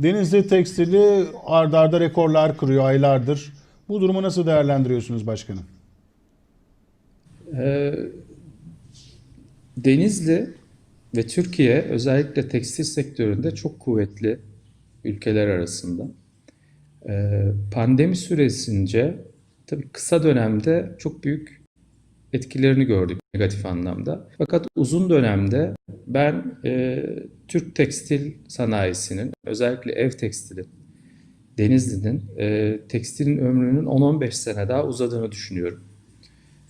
Denizli tekstili ardarda arda rekorlar kırıyor aylardır. Bu durumu nasıl değerlendiriyorsunuz başkanım? Ee, Denizli ve Türkiye özellikle tekstil sektöründe çok kuvvetli ülkeler arasında. Ee, Pandemi süresince tabii kısa dönemde çok büyük etkilerini gördük negatif anlamda. Fakat uzun dönemde ben e, Türk tekstil sanayisinin özellikle ev tekstili Denizli'nin e, tekstilin ömrünün 10-15 sene daha uzadığını düşünüyorum.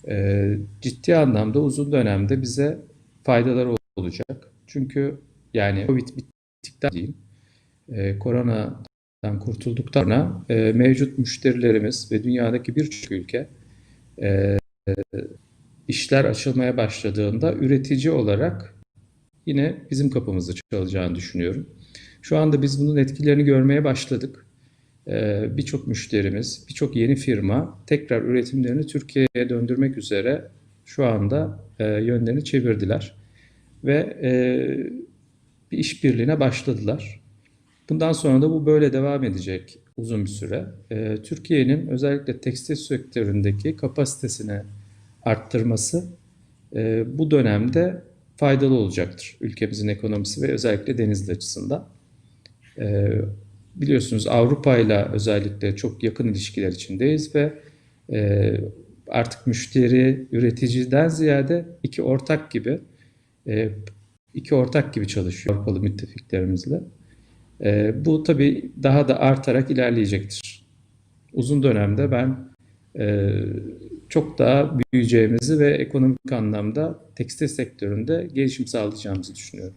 E, ciddi anlamda uzun dönemde bize faydaları olacak. Çünkü yani Covid bittikten değil, e, koronadan kurtulduktan sonra e, mevcut müşterilerimiz ve dünyadaki birçok ülke e, işler açılmaya başladığında üretici olarak yine bizim kapımızı çalacağını düşünüyorum. Şu anda biz bunun etkilerini görmeye başladık. Ee, birçok müşterimiz, birçok yeni firma tekrar üretimlerini Türkiye'ye döndürmek üzere şu anda e, yönlerini çevirdiler ve e, bir işbirliğine başladılar. Bundan sonra da bu böyle devam edecek uzun bir süre. E, Türkiye'nin özellikle tekstil sektöründeki kapasitesini arttırması bu dönemde faydalı olacaktır ülkemizin ekonomisi ve özellikle Denizli açısından. E, biliyorsunuz Avrupa ile özellikle çok yakın ilişkiler içindeyiz ve e, artık müşteri, üreticiden ziyade iki ortak gibi e, iki ortak gibi çalışıyor Avrupalı müttefiklerimizle. E, bu tabii daha da artarak ilerleyecektir. Uzun dönemde ben e, çok daha büyüyeceğimizi ve ekonomik anlamda tekstil sektöründe gelişim sağlayacağımızı düşünüyorum.